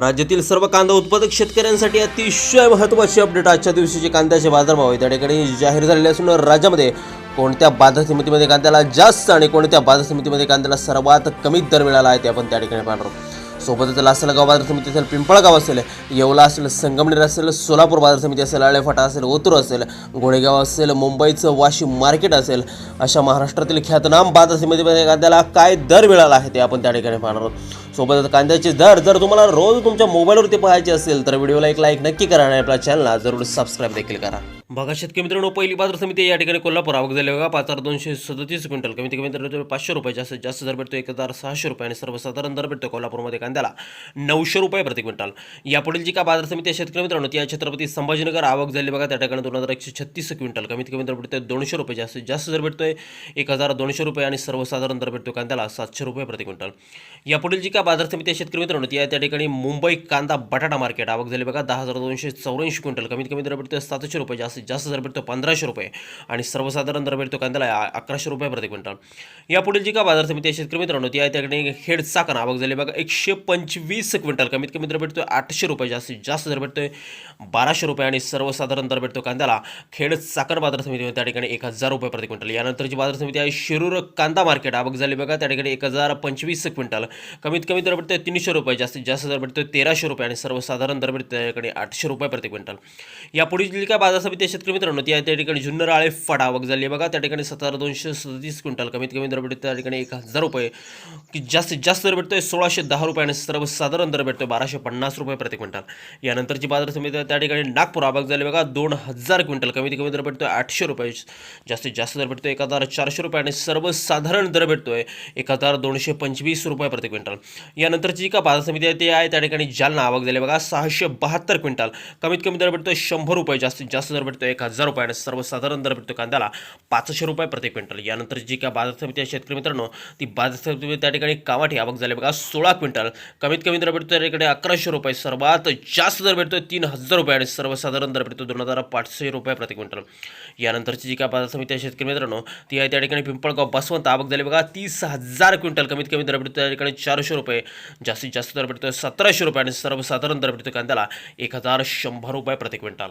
राज्यातील सर्व कांदा उत्पादक शेतकऱ्यांसाठी अतिशय महत्त्वाची अपडेट आजच्या दिवशीचे कांद्याचे बाजारभाव आहे त्या ठिकाणी जाहीर झालेले असून राज्यामध्ये कोणत्या बाजार समितीमध्ये कांद्याला जास्त आणि कोणत्या बाजार समितीमध्ये कांद्याला सर्वात कमी दर मिळाला आहे ते आपण त्या ठिकाणी पाहणार आहोत. सोबतच लासलगाव बाजार समिती असेल पिंपळगाव असेल येवला असेल संगमनेर असेल सोलापूर बाजार समिती असेल आळेफाटा असेल ओतूर असेल घोडेगाव असेल मुंबईचं वाशिम मार्केट असेल अशा महाराष्ट्रातील ख्यातनाम बाजार समितीमध्ये कांद्याला काय दर मिळाला आहे ते आपण त्या ठिकाणी पाहणार आहोत. सोबतच कांद्याचे दर जर तुम्हाला रोज तुमच्या मोबाईलवरती पाहायचे असेल तर व्हिडिओला एक लाईक नक्की करा आणि आपल्या चॅनलला जरूर सबस्क्राईब देखील करा. बघा शेतकरी मित्रांनो पहिली बाजार समिती या ठिकाणी कोल्हापूर आवक झाली बघा. पाच हजार दोनशे सदतीस क्विंटल कमीत कमी दर पाचशे रुपये जास्तीत जास्त दर भेटतो. एक हजार सहाशे रुपये आणि सर्वसाधारण दर भेटतो कोल्हापूरमध्ये कांद्याला. नऊशे रुपये प्रति क्विंटल. यापुढील जी का बाजार समिती आहे शेतकरी मित्रांनो ती या छत्रपती संभाजीनगर. आवक झाली बघा त्या ठिकाणी दोन हजार एकशे छत्तीस क्विंटल कमीत कमी दर भेटतोय. दोनशे रुपये जास्तीत जास्त दर भेटतोय. एक हजार दोनशे रुपये आणि सर्वसाधारण दर भेटतो कांद्याला सातशे रुपये प्रति क्विंटल. यापुढील जी का बाजार समिती आहे शेतकरी मित्रांनो ती त्या ठिकाणी मुंबई कांदा बटाटा मार्केट. आवक झाली बघा दहा हजार दोनशे चौऱ्याऐंशी क्विंटल कमीत कमी दर भेटतो सातशे रुपये जास्तीत जास्त दर भेटतो पंधराशे रुपये. आणि सर्वसाधारण दर भेटतो कांद्याला अकराशे रुपये प्रति क्विंटल. यापुढील जी का बाजार समिती शेतकरी मित्रांनो ती आहे त्या ठिकाणी खेड चाकण आवक झाली बघा एकशे पंचवीस क्विंटल. कमीत कमी दर भेटतो आठशे रुपये. जास्तीत जास्त दर भेटतोय बाराशे रुपये. आणि सर्वसाधारण दर भेटतो कांद्याला खेड चाकण बाजार समिती त्या ठिकाणी एक हजार रुपये प्रति क्विंटल. यानंतरची बाजार समिती आहे शिरूर कांदा मार्केट. आवक झाली बघा त्या ठिकाणी एक हजार पंचवीस क्विंटल. कमीत कमी दर भेटतोय तीनशे रुपये. जास्तीत जास्त दर भेटतोय तेराशे रुपये. आणि सर्वसाधारण दर भेटतो त्या ठिकाणी आठशे रुपये प्रति क्विंटल. यापुढील जी काय बाजार समिती आहे शेतकरी मित्रांनो त्या ठिकाणी जुन्नर आळे फडावक झाली. आहे बघा त्या ठिकाणी सतरा दोनशे सदतीस क्विंटल कमीत कमी दर भेटतो त्या ठिकाणी एक हजार रुपये की जास्तीत जास्त दर भेटतोय. सोळाशे दहा रुपये आणि सर्वसाधारण दर भेटतोय. बाराशे पन्नास रुपये प्रति क्विंटल. यानंतरची बाजार समिती त्या ठिकाणी नागपूर आवक झाली. बघा दोन हजार क्विंटल कमीत कमी दर भेटतोय. आठशे रुपये. जास्तीत जास्त दर भेटतोय. एक हजार चारशे रुपये आणि सर्वसाधारण दर भेटतोय. एक हजार दोनशे पंचवीस रुपये प्रति क्विंटल. यानंतरची का बाजार समिती आहे ती आहे त्या ठिकाणी जालना आवक झाली. बघा सहाशे बहात्तर क्विंटल. कमीत कमी दर भेटतोय शंभर रुपये. जास्तीत जास्त दर भेटतो भेटतो एक हजार रुपयानं सर्वसाधारण दर भेटतो कांद्याला पाचशे रुपये प्रति क्विंटल. यानंतर जी का बाजार समिती आहे शेतकरी मित्रांनो ती बाजार समिती त्या ठिकाणी कामाठी आवक झाली. बघा सोळा क्विंटल. कमीत कमी दर भेटतो त्या ठिकाणी अकराशे रुपये. सर्वात जास्त दर भेटतोय तीन हजार रुपये आणि सर्वसाधारण दर भेटतो दोन हजार पाचशे रुपये प्रति क्विंटल. यानंतरची जी काय बाजार समिती आहे शेतकरी मित्रांनो ती आहे त्या ठिकाणी पिंपळगाव बसवंत आवक झाली. बघा तीस हजार क्विंटल कमीत कमी दर भेटतो त्या ठिकाणी चारशे रुपये. जास्तीत जास्त दर भेटतोय सतराशे रुपये आणि सर्वसाधारण दर भेटतो कांद्याला एक हजार शंभर रुपये प्रति क्विंटल.